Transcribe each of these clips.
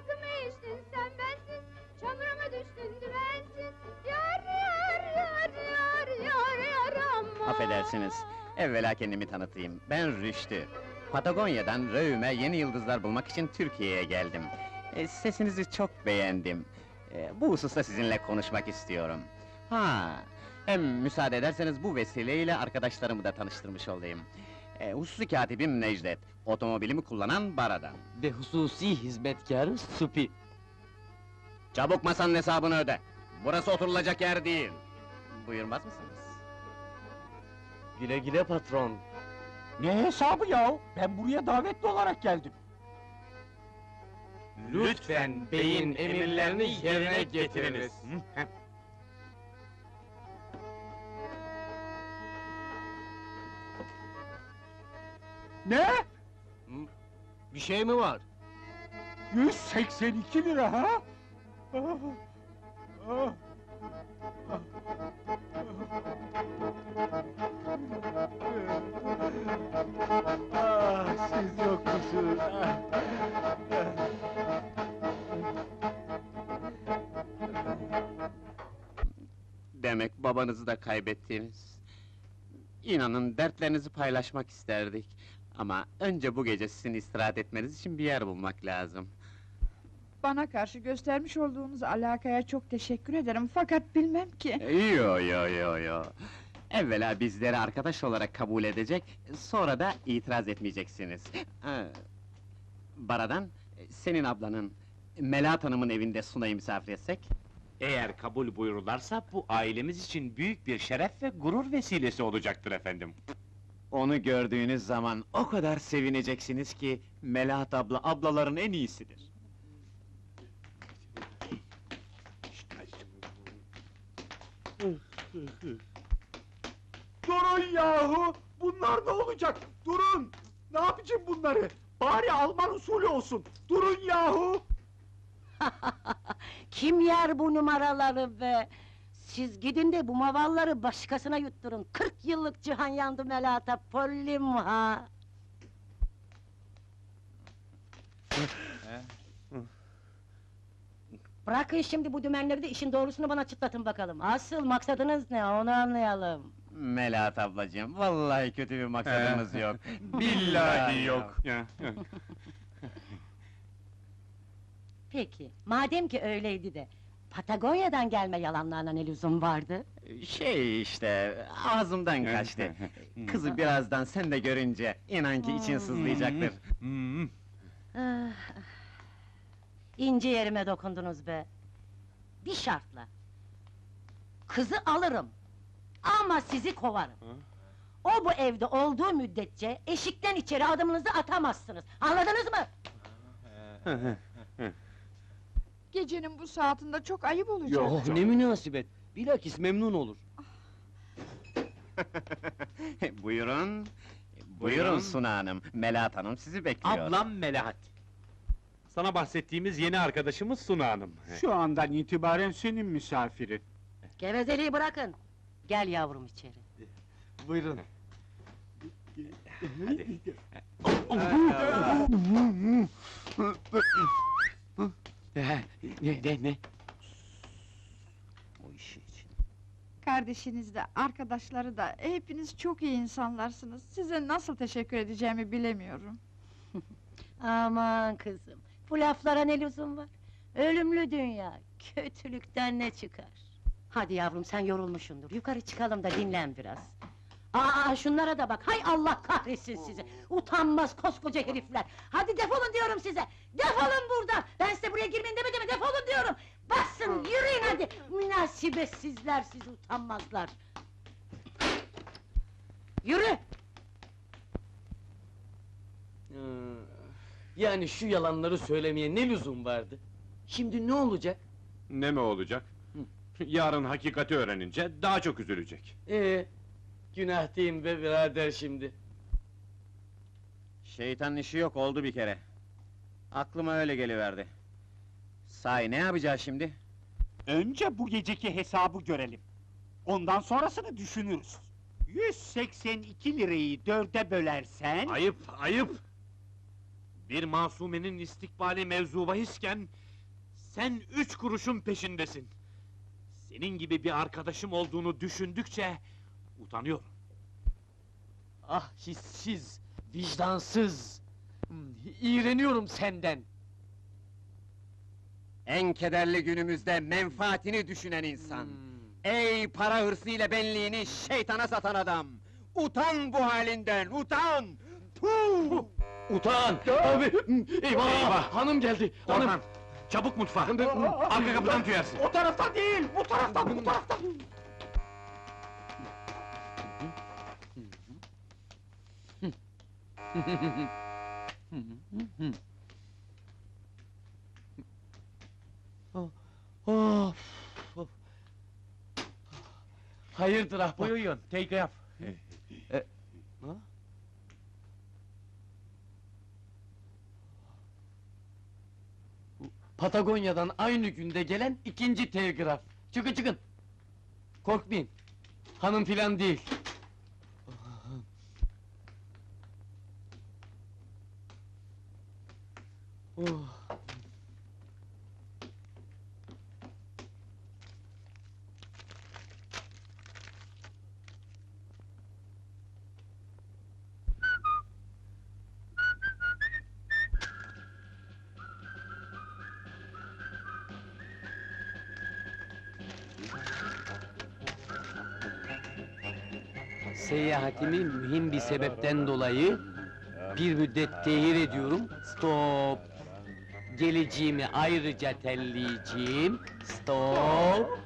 Altımı içtin sen bensiz, çamuruma düştün dümensiz. Yar yar yar yar yar yar ama. Affedersiniz. Evvela kendimi tanıtayım. Ben Rüştü. Patagonya'dan Röğüm'e yeni yıldızlar bulmak için Türkiye'ye geldim. E, sesinizi çok beğendim. E, bu hususta sizinle konuşmak istiyorum. Ha, hem müsaade ederseniz bu vesileyle arkadaşlarımı da tanıştırmış olayım. E, hususi katibim Necdet, otomobilimi kullanan Baradan. Ve hususi hizmetkarı Supi. Çabuk masanın hesabını öde. Burası oturulacak yer değil. Buyurmaz mısınız? Güle güle patron. Ne hesabı ya? Ben buraya davetli olarak geldim. Lütfen beyin emirlerini yerine getiriniz. Ne? Bir şey mi var? 182 lira ha? Ah, ah, Ah, siz yok musunuz? Ah, Demek babanızı da kaybettiniz. İnanın dertlerinizi paylaşmak isterdik. Ama önce bu gece sizin istirahat etmeniz için bir yer bulmak lazım. Bana karşı göstermiş olduğunuz alakaya çok teşekkür ederim fakat bilmem ki. Yo yo yo yo. Evvela bizleri arkadaş olarak kabul edecek, sonra da itiraz etmeyeceksiniz. Baradan, senin ablanın, Melahat Hanım'ın evinde Sunay'ı misafir etsek? Eğer kabul buyururlarsa bu ailemiz için büyük bir şeref ve gurur vesilesi olacaktır efendim. Onu gördüğünüz zaman o kadar sevineceksiniz ki... ...Melahat abla, ablaların en iyisidir. Durun yahu! Bunlar ne olacak? Durun! Ne yapacağım bunları? Bari Alman usulü olsun. Durun yahu! Kim yer bu numaraları be? Siz gidin de bu mavalları başkasına yutturun. 40 yıllık cihan yandı Melata, pollim ha! Bırakın şimdi bu dümenleri de işin doğrusunu bana çıtlatın bakalım. Asıl maksadınız ne onu anlayalım. Melahat ablacığım, vallahi kötü bir maksadımız yok. Billahi yok. Ya, ya. Peki, madem ki öyleydi de... Patagonya'dan gelme yalanlarına ne lüzum vardı? Şey işte, ağzımdan kaçtı. Kızı birazdan sen de görünce, inan ki için sızlayacaktır. Hmm. Ah, İnce yerime dokundunuz be. Bir şartla. Kızı alırım. Ama sizi kovarım. O bu evde olduğu müddetçe eşikten içeri adımınızı atamazsınız. Anladınız mı? Gecenin bu saatinde çok ayıp olacak. Yo, ne münasebet. Bilakis memnun olur. buyurun. Buyurun. Suna Hanım, Melahat Hanım sizi bekliyor. Ablam Melahat. Sana bahsettiğimiz yeni arkadaşımız Suna Hanım. Şu andan itibaren senin misafirin. Gevezeliği bırakın. Gel yavrum içeri. Buyurun. Ne, ne, ne? Bu işi için. Kardeşiniz de, arkadaşları da, hepiniz çok iyi insanlarsınız. Size nasıl teşekkür edeceğimi bilemiyorum. Aman kızım, bu laflara ne lüzum var? Ölümlü dünya, kötülükten ne çıkar? Hadi yavrum, sen yorulmuşsundur, yukarı çıkalım da dinlen biraz. Aa, şunlara da bak, hay Allah kahretsin sizi! Utanmaz koskoca herifler! Hadi defolun diyorum size! Defolun buradan! Ben size buraya girmeyin demedim mi, defolun diyorum! Basın, yürüyün hadi! Münasebetsizler sizi, utanmazlar! Yürü! Ee, Yani şu yalanları söylemeye ne lüzum vardı? Şimdi ne olacak? Ne mi olacak? Yarın hakikati öğrenince daha çok üzülecek. Ee, günah diyeyim be birader şimdi. Şeytanın işi yok, oldu bir kere. Aklıma öyle geliverdi. Sahi ne yapacağız şimdi? Önce bu geceki hesabı görelim. Ondan sonrasını düşünürüz. 182 lirayı dörde bölersen... Ayıp, ayıp! Bir masumenin istikbali mevzu bahisken... ...sen üç kuruşun peşindesin. Senin gibi bir arkadaşım olduğunu düşündükçe... ...utanıyorum. Ah hissiz, vicdansız! Hmm, İğreniyorum senden! En kederli günümüzde menfaatini düşünen insan. Hmm. Ey para hırsıyla benliğini şeytana satan adam! Utan bu halinden, utan! Puh! Utan! Abi! Eyvah! Eyvah! Hanım geldi! Hanım! Orhan, çabuk mutfağa! Arka kapıdan tüyersin! O taraftan değil, bu taraftan, bu taraftan. Of! of. Hayırdır ahbap? Buyurun, telgraf. Patagonya'dan aynı günde gelen ikinci telgraf. Çıkın çıkın! Korkmayın! Hanım filan değil. Oh. Seyahatimi mühim bir sebepten dolayı bir müddet tehir ediyorum. Stop. Geleceğimi ayrıca telleyeceğim. Stop.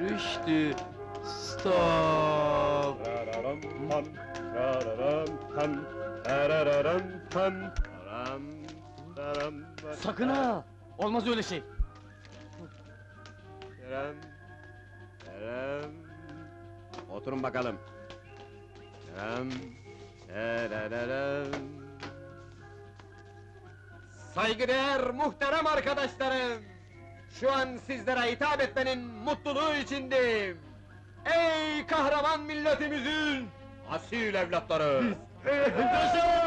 Rüştü. Stop. Sakın ha! Olmaz öyle şey. Oturun bakalım. Dem. Saygıdeğer muhterem arkadaşlarım! Şu an sizlere hitap etmenin mutluluğu içindeyim. Ey kahraman milletimizin asil evlatları! Yaşa!